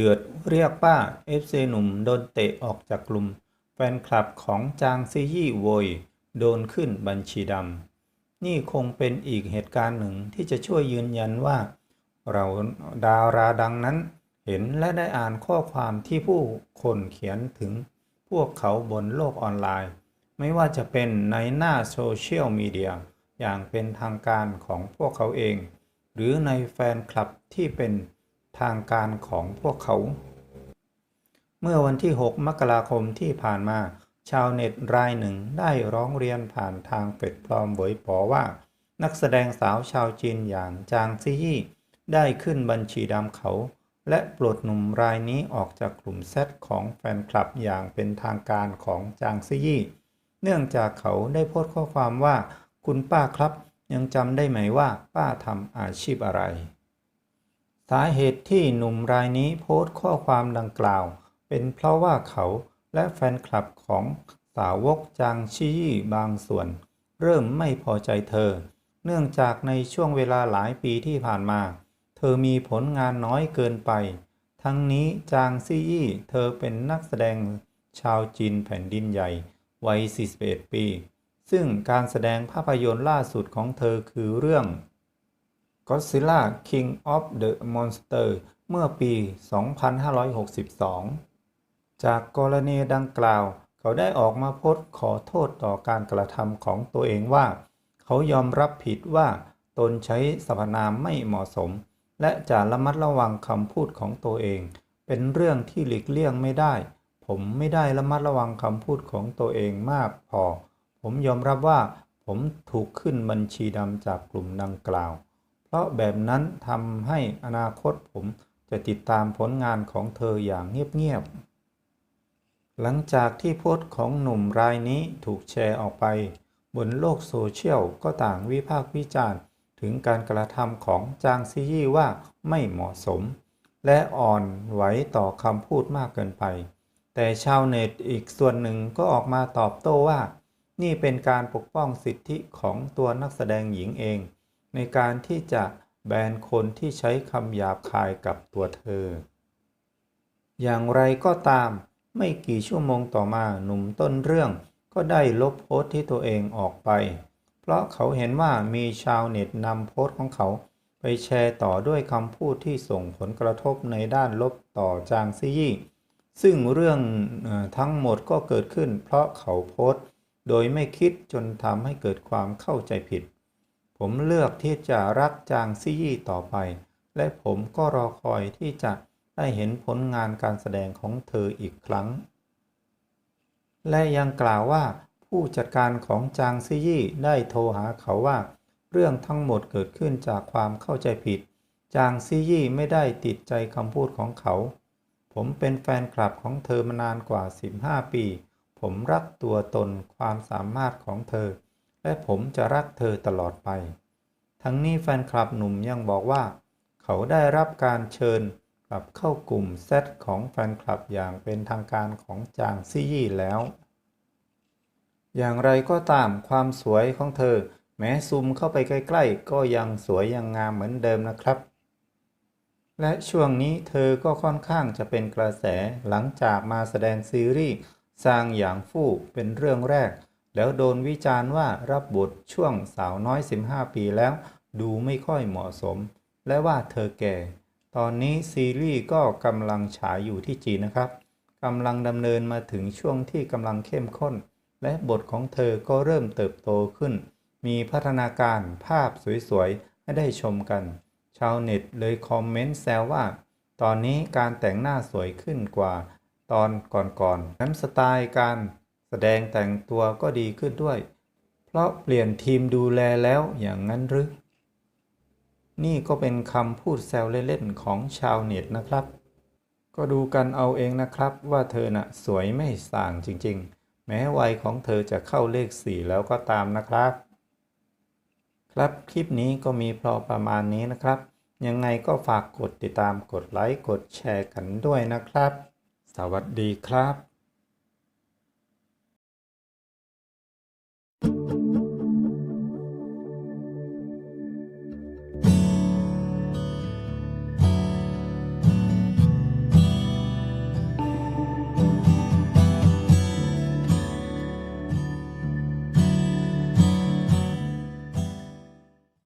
เดือดเรียกป้า FC หนุ่มโดนเตะออกจากกลุ่ม แฟนคลับของจางซียี่โวย โดนขึ้นบัญชีดำ นี่คงเป็นอีกเหตุการณ์หนึ่งที่จะช่วยยืนยันว่า เราดาราดังนั้น เห็นและได้อ่านข้อความที่ผู้คนเขียนถึงพวกเขาบนโลกออนไลน์ ไม่ว่าจะเป็นในหน้าโซเชียลมีเดียอย่างเป็นทางการของพวกเขาเอง หรือในแฟนคลับที่เป็น ทางการของพวกเขา เมื่อวันที่ 6 มกราคมที่ผ่านมา ชาวเน็ตรายหนึ่งได้ร้องเรียนผ่านทางเฟซปลอมเวยปอว่า นักแสดงสาวชาวจีนอย่างจางซียี่ได้ขึ้นบัญชีดำเขา และปลดหนุ่มรายนี้ออกจากกลุ่มแซดของแฟนคลับอย่างเป็นทางการของจางซียี่ เนื่องจากเขาได้โพสต์ข้อความว่า คุณป้าครับ ยังจำได้ไหมว่าป้าทำอาชีพอะไร สาเหตุที่หนุ่มรายนี้โพสต์ข้อความดังกล่าว เป็นเพราะว่าเขาและแฟนคลับของสาวกจางชี่บางส่วน เริ่มไม่พอใจเธอ เนื่องจากในช่วงเวลาหลายปีที่ผ่านมา เธอมีผลงานน้อยเกินไป ทั้งนี้จางซียี่เธอเป็นนักแสดงชาวจีนแผ่นดินใหญ่วัย 41 ปี ซึ่งการแสดงภาพยนตร์ล่าสุดของเธอคือเรื่อง Godzilla King of the Monster เมื่อปี 2562 จากกรณีดังกล่าว เขาได้ออกมาโพสต์ขอโทษต่อการกระทำของตัวเองว่า เขายอมรับผิดว่าตนใช้สรรพนามไม่เหมาะสม และจะระมัดระวังคำพูดของตัวเอง เป็นเรื่องที่หลีกเลี่ยงไม่ได้ ผมไม่ได้ระมัดระวังคำพูดของตัวเองมากพอ ผมยอมรับว่าผมถูกขึ้นบัญชีดำจากกลุ่มดังกล่าว เพราะแบบนั้นทำให้อนาคตผมจะติดตามผลงานของเธออย่างเงียบๆ หลังจากที่โพสต์ของหนุ่มรายนี้ถูกแชร์ออกไป บนโลกโซเชียลก็ต่างวิพากษ์วิจารณ์ถึงการกระทำของจางซียี่ว่าไม่เหมาะสม และอ่อนไหวต่อคำพูดมากเกินไป แต่ชาวเน็ตอีกส่วนหนึ่งก็ออกมาตอบโต้ว่า นี่เป็นการปกป้องสิทธิของตัวนักแสดงหญิงเอง ในการที่จะแบนคนที่ใช้คำหยาบคายกับตัวเธอ อย่างไรก็ตามไม่กี่ชั่วโมงต่อมาหนุ่มต้นเรื่องก็ได้ลบโพสต์ที่ตัวเองออกไป เพราะเขาเห็นว่ามีชาวเน็ตนำโพสต์ของเขาไปแชร์ต่อด้วยคำพูดที่ส่งผลกระทบในด้านลบต่อจางซียี่ ซึ่งเรื่องทั้งหมดก็เกิดขึ้น เพราะเขาโพสต์ โดยไม่คิดจนทำให้เกิดความเข้าใจผิด ผมเลือกที่จะรักจางซี่ยี่ต่อไป และผมก็รอคอยที่จะได้เห็นผลงานการแสดงของเธออีกครั้ง และยังกล่าวว่าผู้จัดการของจางซี่ยี่ได้โทรหาเขาว่า เรื่องทั้งหมดเกิดขึ้นจากความเข้าใจผิด จางซี่ยี่ไม่ได้ติดใจคำพูดของเขา ผมเป็นแฟนคลับของเธอมานานกว่า 15 ปี ผมรักตัวตนความสามารถของเธอ และผมจะรักเธอตลอดไป ทั้งนี้แฟนคลับหนุ่มยังบอกว่า เขาได้รับการเชิญกลับเข้ากลุ่มเซตของแฟนคลับอย่างเป็นทางการของจางซี่ยี่แล้ว อย่างไรก็ตามความสวยของเธอ แม้ซูมเข้าไปใกล้ ๆ ก็ยังสวยยังงามเหมือนเดิมนะครับ และช่วงนี้เธอก็ค่อนข้างจะเป็นกระแสหลังจากมาแสดงซีรีส์ซางหยางฟู่เป็นเรื่องแรก แล้วโดนวิจารณ์ว่ารับบทช่วงสาวน้อย 15 ปีแล้ว ดูไม่ค่อยเหมาะสม และว่าเธอแก่ ตอนนี้ซีรีส์ก็กำลังฉายอยู่ที่จีนนะครับกำลังดำเนินมาถึงช่วงที่กำลังเข้มข้น และบทของเธอก็เริ่มเติบโตขึ้น มีพัฒนาการภาพสวยๆ ให้ได้ชมกัน ชาวเน็ตเลยคอมเมนต์แซวว่า ตอนนี้การแต่งหน้าสวยขึ้นกว่า ตอนก่อนๆนั้นสไตล์การ แสดงแต่งตัวก็ดีขึ้นด้วย เพราะเปลี่ยนทีมดูแลแล้วอย่างนั้นหรือ นี่ก็เป็นคำพูดแซวเล่นๆของชาวเน็ตนะครับ ก็ดูกันเอาเองนะครับว่าเธอน่ะสวยไม่ส่างจริงๆ แม้วัยของเธอจะเข้าเลขสี่แล้วก็ตามนะครับ ครับคลิปนี้ก็มีพอประมาณนี้นะครับ ยังไงก็ฝากกดติดตามกดไลค์กดแชร์กันด้วยนะครับ สวัสดีครับ